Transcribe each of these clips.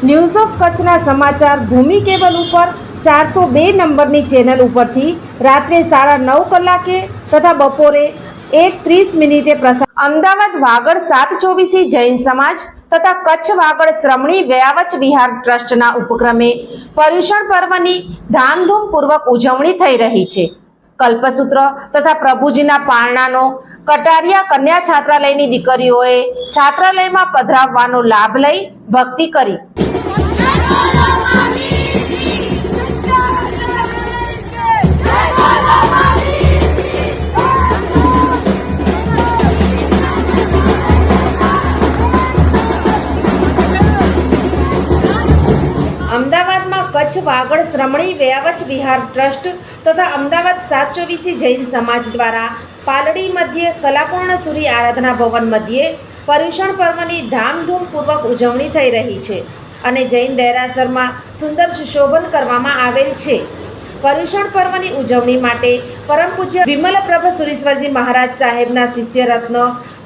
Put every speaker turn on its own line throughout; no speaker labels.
news of કચ્છના સમાચાર ભૂમિ cable ઉપર ચારસો બે નંબરની ચેનલ ઉપરથી રાત્રે સાડા નવ કલાકે તથા બપોરે એક ત્રીસ મિનિટે પ્રસાર અમદાવાદ વાગડ સાત ચોવીસી જૈન સમાજ તથા કચ્છ વાગડ શ્રમણી વ્યાવચ વિહાર ટ્રસ્ટના ઉપક્રમે પર્યુષણ પર્વની ધામધૂમપૂર્વક ઉજવણી થઈ રહી છે. કલ્પસૂત્ર તથા પ્રભુજીના પારણાનો કટારિયા કન્યા છાત્રાલયની દીકરીઓએ છાત્રાલયમાં પધરાવવાનો લાભ લઈ ભક્તિ કરી. કચ્છ વાગડ શ્રમણી વ્યાવચ વિહાર ટ્રસ્ટ તથા અમદાવાદ સાત ચોવીસી જૈન સમાજ દ્વારા પાલડી મધ્યે કલાપૂર્ણ સૂર્ય આરાધના ભવન મધ્યે પર્યુષણ પર્વની ધામધૂમપૂર્વક ઉજવણી થઈ રહી છે. અને જૈન દેરાસરમાં સુંદર સુશોભન કરવામાં આવેલ છે. પર્યુષણ પર્વની ઉજવણી માટે પરમ પૂજ્ય વિમલ પ્રભ સુરેશ્વરજી મહારાજ સાહેબના શિષ્ય રત્ન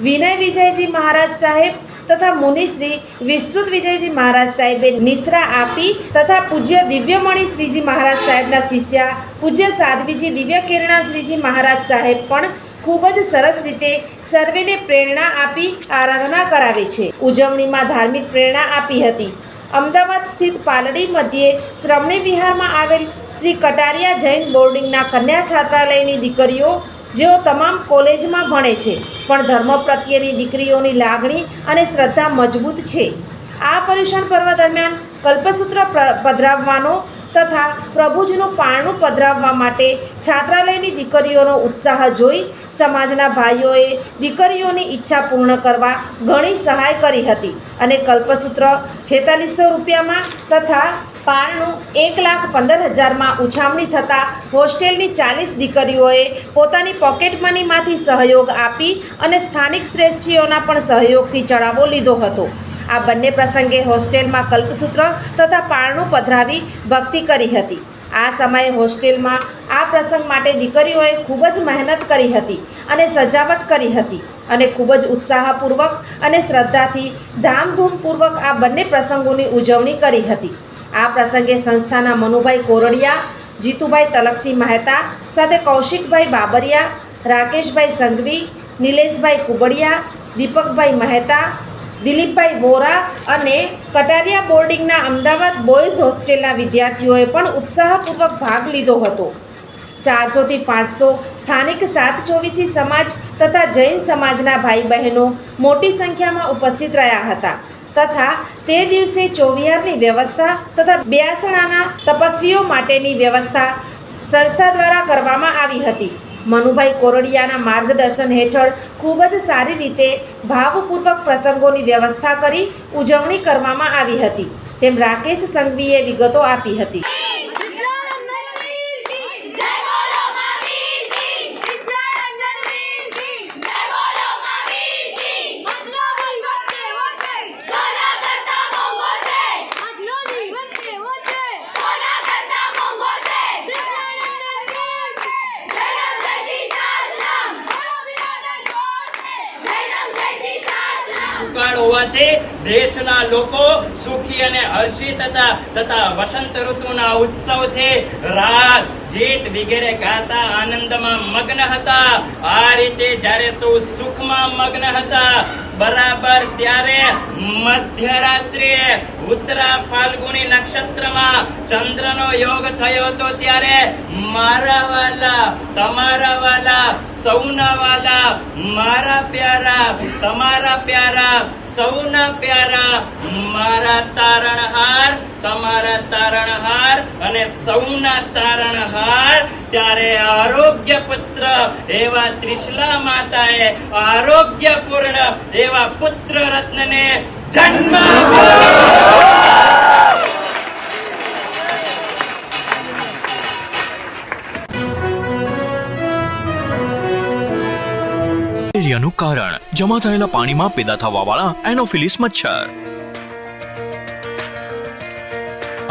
વિનય વિજયજી મહારાજ સાહેબ તથા મુનિશ્રી વિસ્તૃત વિજયજી મહારાજ સાહેબે નિશ્રા આપી તથા પૂજ્ય દિવ્યમણી શ્રીજી મહારાજ સાહેબના શિષ્યા, પૂજ્ય સાધ્વીજી દિવ્ય કિરણા શ્રીજી મહારાજ સાહેબ પણ ખૂબ જ સરસ રીતે સર્વેને પ્રેરણા આપી આરાધના કરાવે છે. ઉજવણીમાં ધાર્મિક પ્રેરણા આપી હતી. અમદાવાદ સ્થિત પાલડી મધ્યે શ્રમણી વિહારમાં આવેલ શ્રી કટારિયા જૈન બોર્ડિંગના કન્યા છાત્રાલયની દીકરીઓ, જેઓ તમામ કોલેજમાં ભણે છે, પણ ધર્મ પ્રત્યેની દીકરીઓની લાગણી અને શ્રદ્ધા મજબૂત છે. આ પર્યુષણ પર્વ દરમિયાન કલ્પસૂત્ર પધરાવવાનો તથા પ્રભુજીનું પારણું પધરાવવા માટે છાત્રાલયની દીકરીઓનો ઉત્સાહ જોઈ સમાજના ભાઈઓએ દીકરીઓની ઈચ્છા પૂર્ણ કરવા ઘણી સહાય કરી હતી અને કલ્પસૂત્ર છેતાલીસો રૂપિયામાં તથા પારણું એક લાખ પંદર હજારમાં ઉછામણી થતાં હોસ્ટેલની ચાલીસ દીકરીઓએ પોતાની પોકેટ મનીમાંથી સહયોગ આપી અને સ્થાનિક શ્રેષ્ઠીઓના પણ સહયોગથી ચડાવો લીધો હતો. આ બંને પ્રસંગે હોસ્ટેલમાં કલ્પસૂત્ર તથા પારણું પધરાવી ભક્તિ કરી હતી. આ સમયે હોસ્ટેલમાં આ પ્રસંગ માટે દીકરીઓએ ખૂબ જ મહેનત કરી હતી અને સજાવટ કરી હતી અને ખૂબ જ ઉત્સાહપૂર્વક અને શ્રદ્ધાથી ધામધૂમપૂર્વક આ બંને પ્રસંગોની ઉજવણી કરી હતી. આ પ્રસંગે સંસ્થાના મનુભાઈ કોરડિયા, જીતુભાઈ તલકસિંહ મહેતા, સાથે કૌશિકભાઈ બાબરિયા, રાકેશભાઈ સંઘવી, નિલેશભાઈ કુબડિયા, દીપકભાઈ મહેતા દિલીપભાઈ વોરા અને કટારિયા બોર્ડિંગના અમદાવાદ બોયઝ હોસ્ટેલના વિદ્યાર્થીઓએ પણ ઉત્સાહપૂર્વક ભાગ લીધો હતો. ચારસોથી પાંચસો સ્થાનિક સાત ચોવીસી સમાજ તથા જૈન સમાજના ભાઈ બહેનો મોટી સંખ્યામાં ઉપસ્થિત રહ્યા હતા તથા તે દિવસે ચોવિયારની વ્યવસ્થા તથા બ્યાસણાના તપસ્વીઓ માટેની વ્યવસ્થા સંસ્થા દ્વારા કરવામાં આવી હતી. મનુભાઈ કોરડિયાના માર્ગદર્શન હેઠળ ખૂબ જ સારી રીતે ભાવપૂર્વક પ્રસંગોની વ્યવસ્થા કરી ઉજવણી કરવામાં આવી હતી. તેમ રાકેશ સંઘવીએ વિગતો આપી હતી.
દુકાળ હોવાથી દેશના લોકો સુખી અને હર્ષિત હતા તથા વસંત ઋતુના ઉત્સવથી રાગ ગીત વગેરે ગાતા, આનંદમાં મગ્ન હતા. આ રીતે જ્યારે સૌ સુખમાં મગ્ન હતા, બરાબર ત્યારે મધ્યરાત્રિએ ઉત્તરા ફાલ્ગુની નક્ષત્રમાં ચંદ્રનો યોગ થયો હતો ત્યારે મારા વાલા તમારા વાલા સૌના વાલા મારા પ્યારા, તમારા પ્યારા, સૌના પ્યારા, મારા તારણહાર, તમારા તારણહાર અને સૌના તારણહાર ત્યારે આરોગ્ય પુત્ર એવા ત્રિશલા માતાએ આરોગ્યપૂર્ણ એવા પુત્ર રત્નને જન્મ
કારણ, જમા થયેલા પાણીમાં પેદા થવાવાળા એનોફિલિસ મચ્છર.